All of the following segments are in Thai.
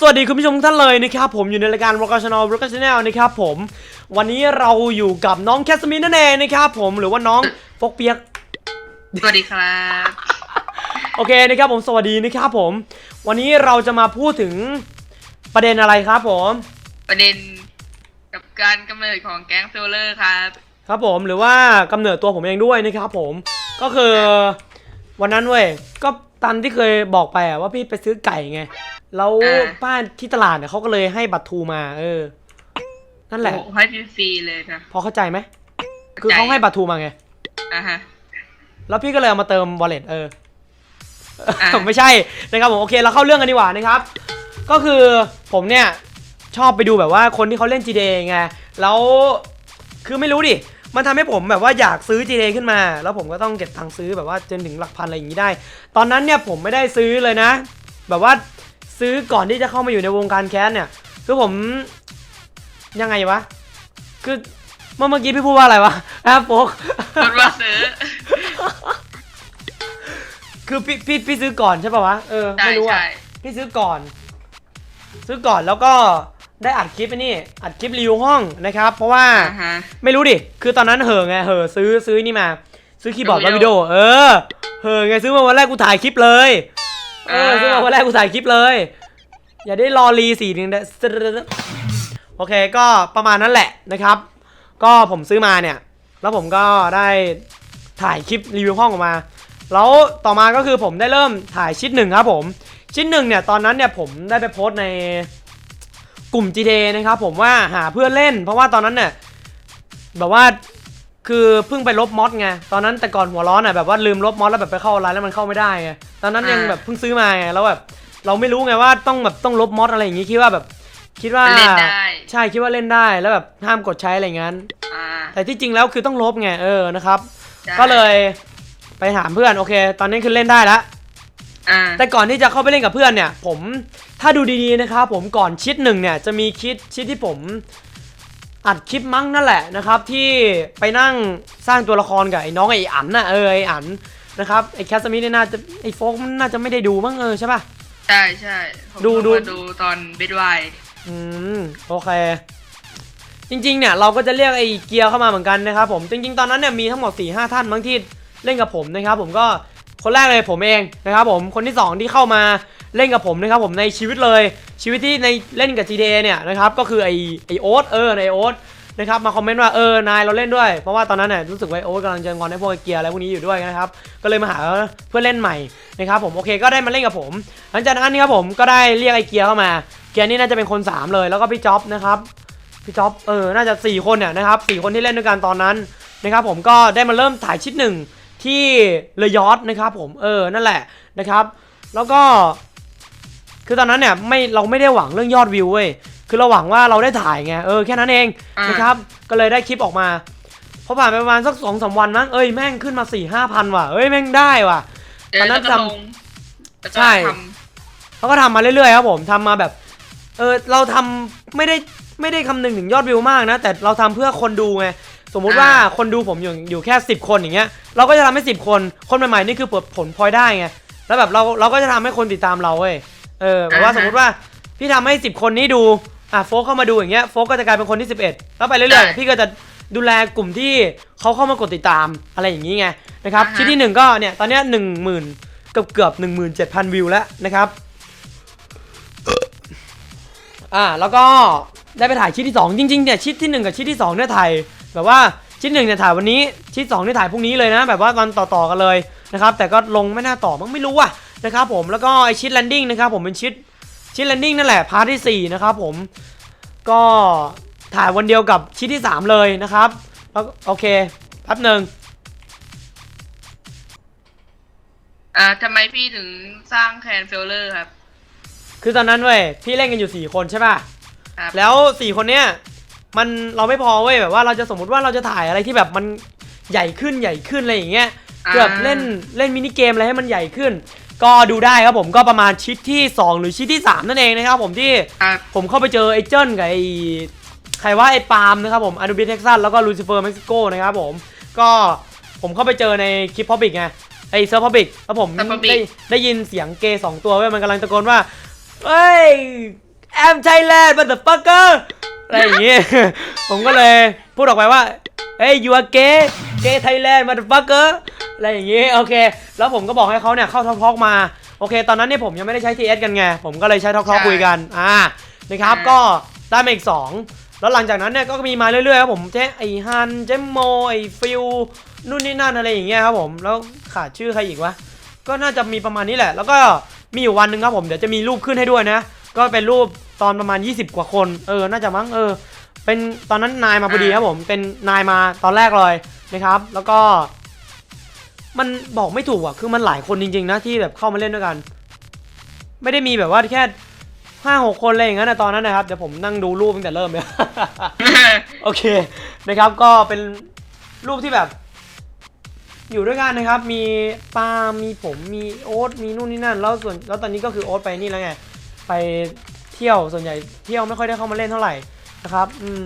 สวัสดีคุณผู้ชมทุกท่านเลยนะครับผมอยู่ในรายการ Rock Channel Rock Channel นะครับผมวันนี้เราอยู่กับน้องแคสมินนั่นเองนะครับผมหรือว่าน้องฟกเปียกสวัสดีครับ โอเคนะครับผมสวัสดีนะครับผม วันนี้เราจะมาพูดถึงประเด็นอะไรครับผมประเด็นกับการกำเนิดของแก๊งเฟลเลอร์ครับ ครับผมหรือว่ากำเนิดตัวผมเองด้วยนะครับผมก็คือวันนั้นเว้ยก็ตามที่เคยบอกไปอะว่าพี่ไปซื้อไก่ไง แล้วอ่าป้าที่ตลาดเนี่ยเขาก็เลยให้บัตรทูมา เออ นั่นแหละโอ้โให้ฟรีๆเลยนะพอเข้าใจไหมคือเขาให้บัตรทูมาไงอะฮะแล้วพี่ก็เลยเอามาเติม wallet เอออะไม่ใช่นะครับผมโอเคเราเข้าเรื่องกันดีกว่านะครับ ก็คือผมเนี่ยชอบไปดูแบบว่าคนที่เขาเล่น GTA ไงแล้วคือไม่รู้ดิมันทำให้ผมแบบว่าอยากซื้อ GTA ขึ้นมา แล้วผมก็ต้องเก็บตังค์ซื้อแบบว่าจนถึงหลักพันอะไรอย่างนี้ได้ ตอนนั้นเนี่ยผมไม่ได้ซื้อเลยนะ แบบว่า ซื้อก่อนที่จะเข้ามาอยู่ในวงการแคสเนี่ยคือผมยังไงวะ คือเมื่อเมื่อกี้พี่พูดว่าอะไรวะแอปโฟกคนว่าซื้อ คือพี่พี่พี่ซื้อก่อนใช่ป่าวะเออใช่ไม่รู้อะใช่พี่ซื้อก่อน ซื้อก่อนแล้วก็ได้อัดคลิปไอ้นี่อัดคลิปรีวิวห้องนะครับ เพราะว่าอะฮะไม่รู้ดิ คือตอนนั้นเหอะไงเหอะซื้อซื้อนี่มา ซื้อคีย์บอร์ดดูมาวิวิดีดีโอโอเออเหอะไงซื้อมาวันแรกกูถ่ายคลิปเลย เอออ่าซื้อมาวันแรกกูถ่ายคลิปเลย อย่าได้รอรีสี่หนึ่งนะโอเคก็ประมาณนั้นแหละนะครับ ก็ผมซื้อมาเนี่ย แล้วผมก็ได้ถ่ายคลิปรีวิวห้องออกมา แล้วต่อมาก็คือผมได้เริ่มถ่ายชิ้นหนึ่งครับผม ชิ้นหนึ่งเนี่ยตอนนั้นเนี่ยผมได้ไปโพสต์ในกลุ่ม GTA นะครับผมว่าหาเพื่อนเล่น เพราะว่าตอนนั้นเนี่ยแบบว่า คือเพิ่งไปลบมอดไง ตอนนั้นแต่ก่อนหัวร้อนอะแบบว่าลืมลบมอดแล้วแบบไปเข้าออนไลน์แล้วมันเข้าไม่ได้ไง ตอนนั้นยังอ่าแบบเพิ่งซื้อมาไงแล้วแบบเราไม่รู้ไงว่าต้องแบบต้องลบมอดอะไรอย่างงี้คิดว่าแบบ คิดว่าเล่นได้ ใช่คิดว่าเล่นได้แล้วแบบห้ามกดใช้อะไรอย่างนั้นอ่าแต่ที่จริงแล้วคือต้องลบไงเออนะครับใช่ก็เลยไปถามเพื่อนโอเค ตอนนี้คือเล่นได้แล้วอ่าแต่ก่อนที่จะเข้าไปเล่นกับเพื่อนเนี่ย ผมถ้าดูดีๆนะครับผมก่อนชิดหนึ่งเนี่ยจะมีคลิปชิดที่ผม อัดคลิปมั้งนั่นแหละนะครับ ที่ไปนั่งสร้างตัวละครกับไอ้น้องไอ้อันน่ะเออไอ้อันนะครับไอ้แคสมิธเนี่ยน่าจะไอ้โฟกมันน่าจะไม่ได้ดูมั้งเออใช่ป่ะ ใช่ใช่ผมดูดูเพิ่งมาดูตอนบิดไวอืมโอเค จริงๆเนี่ยเราก็จะเรียกไอ้เกียร์เข้ามาเหมือนกันนะครับผมจริงๆตอนนั้นเนี่ยมีทั้งหมด4ี่ห้าท่านบางที่เล่นกับผมนะครับ ผมก็คนแรกเลยผมเองนะครับผมคนที่สองที่เข้ามา เล่นกับผมนะครับผมในชีวิตเลยชีวิตที่ในเล่นกับ GTA เนี่ยนะครับก็คือไอไอโอ๊ตเออในโอ๊ตนะครับมาคอมเมนต์ว่าเออนายเราเล่นด้วยเพราะว่าตอนนั้นเนี่ยรู้สึกว่าโอ๊ตกำลังเจะงอนไอ้พวกเกียร์อะไรพวกนี้อยู่ด้วยนะครับก็เลยมาหาเพื่อนเล่นใหม่นะครับผมโอเคก็ได้มาเล่นกับผม หลังจากนั้นนี่ครับผมก็ได้เรียกไอเกียร์เข้ามา เกียร์นี่น่าจะเป็นคน 3 เลยแล้วก็พี่จ๊อบนะครับพี่จ๊อบเออน่าจะ 4 คนเนี่ยนะครับ4คนที่เล่นด้วยกันตอนนั้นนะครับผมก็ได้มาเริ่มถ่ายชิดหนึ่งที่เลยอทนะครับผมเออนั่นแหละนะครับ แล้วก็ คือตอนนั้นเนี่ยไม่เราไม่ได้หวังเรื่องยอดวิวเว้ยคือเราหวังว่าเราได้ถ่ายไงเออแค่นั้นเองอ่านนะครับก็เลยได้คลิปออกมาพอผ่านไปประมาณสักสองสามวันมั้งเอ้ยแม่งขึ้นมา4ี่ห้าพันว่ะเอ้ยแม่งได้ว่ะตอนนั้นแล้วก็ทำลงแล้วก็ใช่ทเขาก็ทำมาเรื่อยๆครับผมทำมาแบบ เออเราทำไม่ได้ไม่ได้คำนึงถึงยอดวิวมากนะ แต่เราทำเพื่อคนดูไงสมมุติว่าคนดูผมอยู่อยู่แค่ 10 คนอย่างเงี้ยเราก็จะทำให้ 10 คนคนใหม่ๆนี่คือผลผลพลอยได้ไงแล้วแบบเราเราก็จะทำให้คนติดตามเราเว้ย เออแบบว่าสมมติว่าพี่ทำให้ 10 คนนี้ดูอะโฟกเข้ามาดูอย่างเงี้ยโฟกก็จะกลายเป็นคนที่ 11 แล้วไปเรื่อยๆ พี่ก็จะดูแลกลุ่มที่เขาเข้ามากดติดตามอะไรอย่างนี้ไงนะครับชิ้นที่หนึ่งก็เนี่ยตอนเนี้ยหนึ่งหมื่นเกือบเกือบหนึ่งหมื่นเจ็ดพันวิวแล้วนะครับอ่าแล้วก็ได้ไปถ่ายชิ้นที่2จริงๆเนี่ยชิ้นที่1กับชิ้นที่2เนี่ยถ่ายแบบว่าชิ้นหนึ่งเนี่ยถ่ายวันนี้ชิ้นสองเนี่ยถ่ายพรุ่งนี้เลยนะ แบบว่าวันต่อๆกันเลยนะครับแต่ก็ลงไม่น่าต่อมั้งไม่รู้อะ นะครับผมแล้วก็ไอชิ้นแลนดิ้งนะครับผมเป็นชิ้นชิ้นแลนดิ้งนั่นแหละพาร์ทที่4นะครับผมก็ถ่ายวันเดียวกับชิ้นที่ 3 เลยนะครับแล้วโอเคแป๊บหนึ่งำอ่าทำไมพี่ถึงสร้างแคนเฟลเลอร์ครับ คือตอนนั้นเว้ยพี่เล่นกันอยู่ 4 คนใช่ป่ะครับแล้วสี่คนเนี้ยมันเราไม่พอเว้ยแบบว่าเราจะสมมติว่าเราจะถ่ายอะไรที่แบบมันใหญ่ขึ้นใหญ่ขึ้นอะไรอย่างเงี้ยอ่าเกือบเล่นเล่นมินิเกมอะไรให้มันใหญ่ขึ้น ก็ดูได้ครับผมก็ประมาณชิดที่ 2 หรือชิดที่ 3 นั่นเองนะครับผมที่ครับผมเข้าไปเจอไอ้เจิ้นกับไอ้ใครว่าไอ้ปาล์มนะครับผมอนูบิเท็กซัสแล้วก็ลูซิเฟอร์เม็กซิโกนะครับผมก็ผมเข้าไปเจอในคลิปพอบิกไงไอ้เซิร์ฟพอบิกแล้วผม Serve Public ได้ได้ยินเสียงเกย์สองตัวเว้ยมันกำลังตะโกนว่าเอ้ย am Thailand motherfucker อะไรอย่างงี้ ผมก็เลยพูดออกไปว่า เฮ้ย you are gay gay Thailand motherfucker อะไรอย่างงี้โอเค แล้วผมก็บอกให้เขาเนี่ยเข้าทอกๆมาโอเค ตอนนั้นเนี่ยผมยังไม่ได้ใช้ TS กันไง ผมก็เลยใช้ทอกใช่ๆคุยกันอ่านะครับอ่าก็ได้มาอีก 2 แล้วหลังจากนั้นเนี่ยก็มีมาเรื่อยๆครับผมเจ๊ไอฮันเจมโมไอฟิลนู่นนี่นั่นอะไรอย่างเงี้ยครับผมแล้วขาดชื่อใครอีกวะก็น่าจะมีประมาณนี้แหละ แล้วก็มีอยู่วันหนึ่งครับผมเดี๋ยวจะมีรูปขึ้นให้ด้วยนะ ก็เป็นรูปตอนประมาณ 20 กว่าคน เออ น่าจะมั้ง เออ เป็นตอนนั้นนายมาพอดีครับผมเป็นนายมาตอนแรกเลยนะครับ แล้วก็ มันบอกไม่ถูกอะคือมันหลายคนจริง ๆ นะที่แบบเข้ามาเล่นด้วยกัน ไม่ได้มีแบบว่าแค่ห้าหกคนอะไรอย่างนั้นนะตอนนั้นนะครับเดี๋ยวผมนั่งดูรูปตั้งแต่เริ่มเลยโอเคนะครับ ก็เป็นรูปที่แบบ อยู่ด้วยกันนะครับ มีปาล์มมีผมมีโอ๊ตมีนู่นนี่นั่น แล้วส่วนแล้วตอนนี้ก็คือโอ๊ตไปนี่แล้วไงไปเที่ยวส่วนใหญ่เที่ยวไม่ค่อยได้เข้ามาเล่นเท่าไหร่ นะครับอืม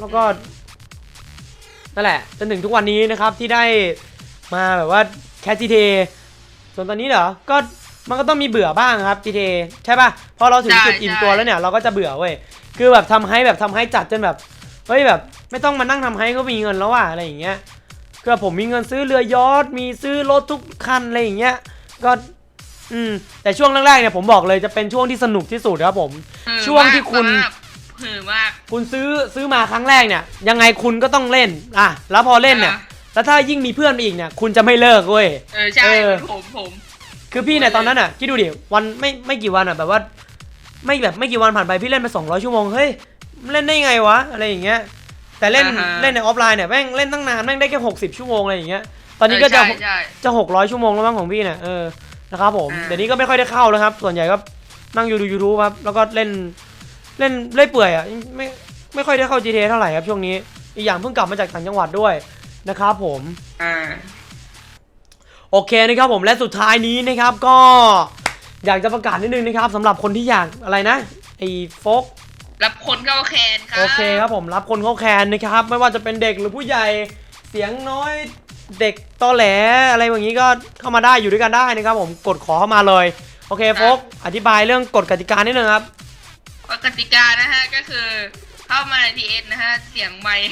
แล้วก็นั่นแหละจนถึงทุกวันนี้นะครับที่ได้มาแบบว่าแคสจีเทส่วนตอนนี้เหรอก็มันก็ต้องมีเบื่อบ้างครับ GTA ใช่ป่ะพอเราถึงใช่จุดอิ่มใช่ตัวแล้วเนี่ยเราก็จะเบื่อเว้ยคือแบบทำให้แบบทำให้จัดจนแบบเฮ้ยแบบ ไม่ต้องมานั่งทำให้ก็มีเงินแล้วว่ะอะไรอย่างเงี้ยคือแบบผมมีเงินซื้อเรือยอชต์มีซื้อรถทุกคันอะไรอย่างเงี้ยก็อืมแต่ช่วงแรกๆเนี่ยผมบอกเลยจะเป็นช่วงที่สนุกที่สุดครับผมหือช่วงที่คุณ มากหือมากคุณซื้อซื้อมาครั้งแรกเนี่ย ยังไงคุณก็ต้องเล่นอะแล้วพอเล่นเนี่ย อะ แล้วถ้ายิ่งมีเพื่อนมาอีกเนี่ย คุณจะไม่เลิกเว้ย เออใช่เออ ผมผมคือพี่เนี่ยตอนนั้นอะคิดดูดิวันไม่ไม่กี่วันอะแบบว่า ไม่แบบไม่กี่วันผ่านไปพี่เล่นไป200 ชั่วโมงเฮ้ยเล่นได้ไงวะอะไรอย่างเงี้ยแต่เล่นอ่าฮะเล่นในออฟไลน์เนี่ยแม่งเล่นตั้งนานแม่งได้แค่60 ชั่วโมงอะไรอย่างเงี้ยตอนนี้ก็จะ เใช่ใช่ จะ 600 ชั่วโมงแล้วมั้งของพี่เนี่ยเออนะครับผมอ่า เดี๋ยวนี้ก็ไม่ค่อยได้เข้าแล้วครับ ส่วนใหญ่ก็นั่งอยู่ดู YouTube ครับ แล้วก็เล่น เล่นเล่อยเปื่อยอะไม่ไม่ค่อยได้เข้า GTA เท่าไหร่ครับช่วงนี้อีกอย่างเพิ่งกลับมาจากต่างจังหวัดด้วยนะครับผมอ่าโอเคนะครับผมและสุดท้ายนี้นะครับก็อยากจะประกาศนิดนึงนะครับสำหรับคนที่อยากอะไรนะไอ้โฟกรับคนเข้าแคนครับโอเคครับผมรับคนเข้าแคนนะครับ ไม่ว่าจะเป็นเด็กหรือผู้ใหญ่เสียงน้อยเด็กตอแหลอะไรอย่างนี้ก็เข้ามาได้อยู่ด้วยกันได้นะครับผมกดขอเข้ามาเลย โอเคโฟกอธิบายเรื่องกฎกติกานิดนึงครับ กติกานะฮะก็คือเข้ามาในทีเอสนะฮะเสียงไมค์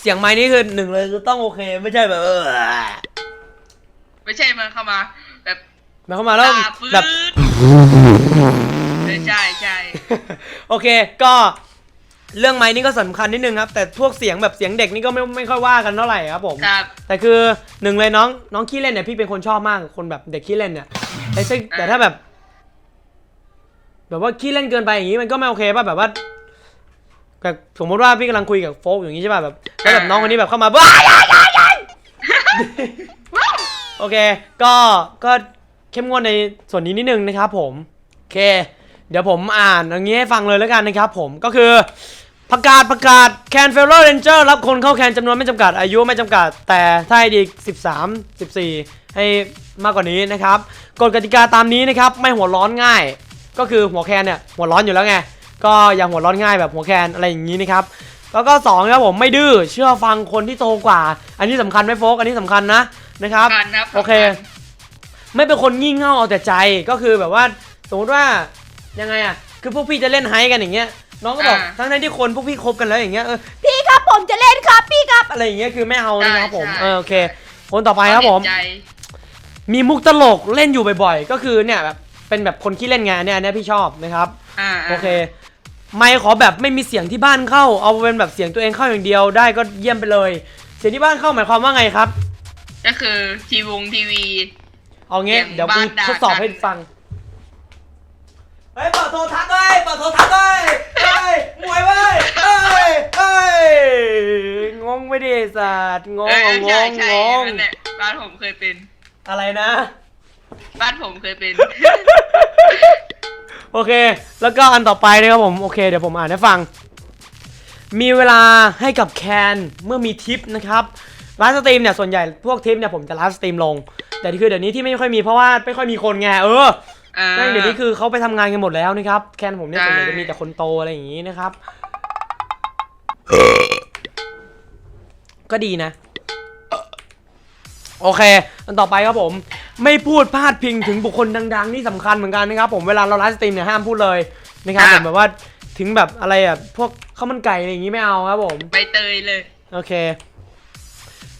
เสียงไม้นี่คือหนึ่งเลยคือต้องโอเคไม่ใช่แบบเออไม่ใช่มันเข้ามา แบบหมายเข้ามว่าแล้วตาปื้แบบเออใช่ใช่โอเคก็เรื่องไม้นี่ก็สำคัญนิดนึงครับ แต่พวกเสียงแบบเสียงเด็กนี่ก็ไม่ไม่ค่อยว่ากันเท่าไหร่ครับผมครับแต่คือหนึ่งเลยน้องน้องขี้เล่นเนี่ยพี่เป็นคนชอบมากคนแบบเด็กขี้เล่นเนี่ยแต่ซึ่งแต่ถ้าแบบ แบบว่าขี้เล่นเกินไปอย่างนี้มันก็ไม่โอเคป่ะแบบว่าแบบสมมติว่าพี่กำลังคุยกับโฟกอย่างนี้ใช่ป่ะแบบแล้วแบบน้องคนนี้แบบเข้ามาบ้าโอเค ก็ก็เข้มงวดในส่วนนี้นิดนึงนะครับผมโอเค เดี๋ยวผมอ่านอย่างนี้ให้ฟังเลยแล้วกันนะครับผมก็คือประกาศประกาศแคนเฟลโลเรนเจอร์รับคนเข้าแคนจำนวนไม่จำกัด อายุไม่จำกัด แต่ถ้าให้ดี13 14 ให้มากกว่านี้นะครับกฎกติกาตามนี้นะครับ ไม่หัวร้อนง่าย ก็คือหัวแคนเนี่ยหัวร้อนอยู่แล้วไงก็อย่าหัวร้อนง่ายแบบหัวแคนอะไรอย่างนี้นะครับแล้วก็2นะครับผมไม่ดื้อเชื่อฟังคนที่โตกว่า อันนี้สำคัญไหมโฟกอันนี้สำคัญนะนะครับสำคัญครับโอเค ไม่เป็นคนงี่เง่าเอาแต่ใจก็คือแบบว่าสมมติว่ายังไงอะคือพวกพี่จะเล่นไฮกันอย่างเงี้ยน้องก็บอกทั้งนั้นที่คนพวกพี่คบกันแล้วอย่างเงี้ยเออพี่ครับผมจะเล่นครับพี่ครับอะไรอย่างเงี้ยคือไม่เอานะครับผมเออโอเค คนต่อไปครับผมเห็นใจมีมุกตลกเล่นอยู่บ่อยๆ ก็คือเนี่ยแบบ เป็นแบบคนขี้เล่นไงานเนี่ยอันเนี้ยพี่ชอบนะครับ อ่าโอเค ไม่ขอแบบไม่มีเสียงที่บ้านเข้า เอาเป็นแบบเสียงตัวเองเข้าอย่างเดียวได้ก็เยี่ยมไปเลย เสียงที่บ้านเข้าหมายความว่าไงครับ ก็คือทีวงทีวี เอางี้เสียงเดี๋ยวกูบ้านด่า ทดสอบกันให้ฟัง เฮ้ยเปิดโทรทัศน์เลยเปิดโทรทัศน์เลยเฮ้ยมวยเว้ยเฮ้ยเฮ้ยงงไม่ดีสัตว์งงเอองใช่งใช่งงนั่นแหละบ้านผมเคยเป็นอะไรนะ บ้านผมเคยเป็นโอเค แล้วก็อันต่อไปนะครับผม โอเค เดี๋ยวผมอ่านให้ฟัง มีเวลาให้กับแคนเมื่อมีทิปนะครับไลฟ์สตรีมเนี่ยส่วนใหญ่พวกทิปเนี่ยผมจะไลฟ์สตรีมลง แต่คือเดี๋ยวนี้ที่ไม่ค่อยมีเพราะว่าไม่ค่อยมีคนไงเอออ่า แม่งเดี๋ยวนี้คือเขาไปทำงานกันหมดแล้วนะครับ แคนผมเนี่ยส่วนใหญ่จะมีแต่คนโตอะไรอย่างนี้นะครับ ก็ดีนะ โอเค อันต่อไปครับผม ไม่พูดพาดพิงถึงบุคคลดังๆนี่สำคัญเหมือนกันนะครับผมเวลาเราไลฟ์สตรีมเนี่ยห้ามพูดเลยนะครับผมแบบว่าถึงแบบอะไรอะพวกข้าวมันไก่อะไรอย่างงี้ไม่เอาครับผมใบเตยเลย โอเค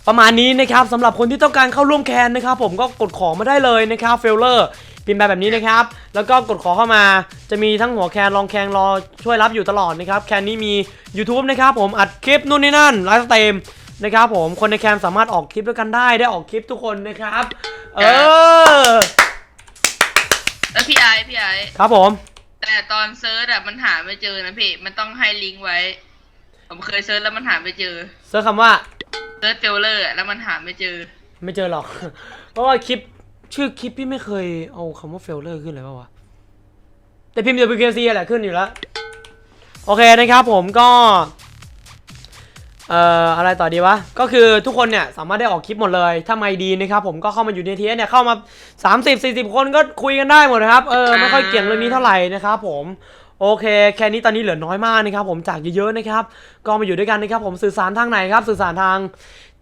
ประมาณนี้นะครับสำหรับคนที่ต้องการเข้าร่วมแคนนะครับผมก็กดของมาได้เลยนะครับเฟลเลอร์พิมพ์ไปแบบนี้นะครับ แล้วก็กดขอเข้ามาจะมีทั้งหัวแคนรองแคนรอช่วยรับอยู่ตลอดนะครับ แคนนี้มี YouTube นะครับผมอัดคลิปนู่นนี่นั่นไลฟ์สตรีม นะครับผมคนในแคนสามารถออกคลิปด้วยกันได้ได้ออกคลิปทุกคนนะครับ เออแล้วพี่ไอซ์พี่ไอซ์ครับผม แต่ตอนเซิร์ชอะมันหาไม่เจอนะพี่มันต้องให้ลิงก์ไว้ ผมเคยเซิร์ชแล้วมันหาไม่เจอ เซิร์ชคำว่าเซิร์ชเฟลเลอร์อะแล้วมันหาไม่เจอ ไม่เจอหรอก เพราะว่าคลิปชื่อคลิปพี่ไม่เคยเอาคำว่า failure ขึ้นเลยป่าวะแต่พิมพ์ WKC แหละขึ้นอยู่แล้วโอเคนะครับผมก็ เอ่ออะไรต่อดีวะ ก็คือทุกคนเนี่ยสามารถได้ออกคลิปหมดเลย ถ้าไม่ดีนะครับผมก็เข้ามาอยู่ในทีเนี่ยเข้ามา 30 40 คนก็คุยกันได้หมดนะครับ เออไม่ค่อยเกี่ยงเรื่องนี้เท่าไหร่นะครับผมโอเค แค่นี้ตอนนี้เหลือน้อยมากนะครับผมจากเยอะๆนะครับ ก็มาอยู่ด้วยกันนะครับผมสื่อสารทางไหนครับ สื่อสารทาง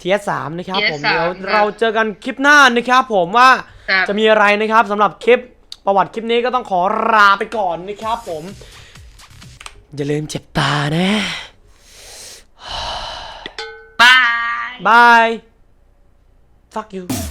TS3 นะครับผม TS3 เดี๋ยวครับเราเจอกันคลิปหน้านะครับผมว่าครับจะมีอะไรนะครับสำหรับคลิปประวัติคลิปนี้ก็ต้องขอลาไปก่อนนะครับผม อย่าลืมเจ็บตานะ บายบาย fuck you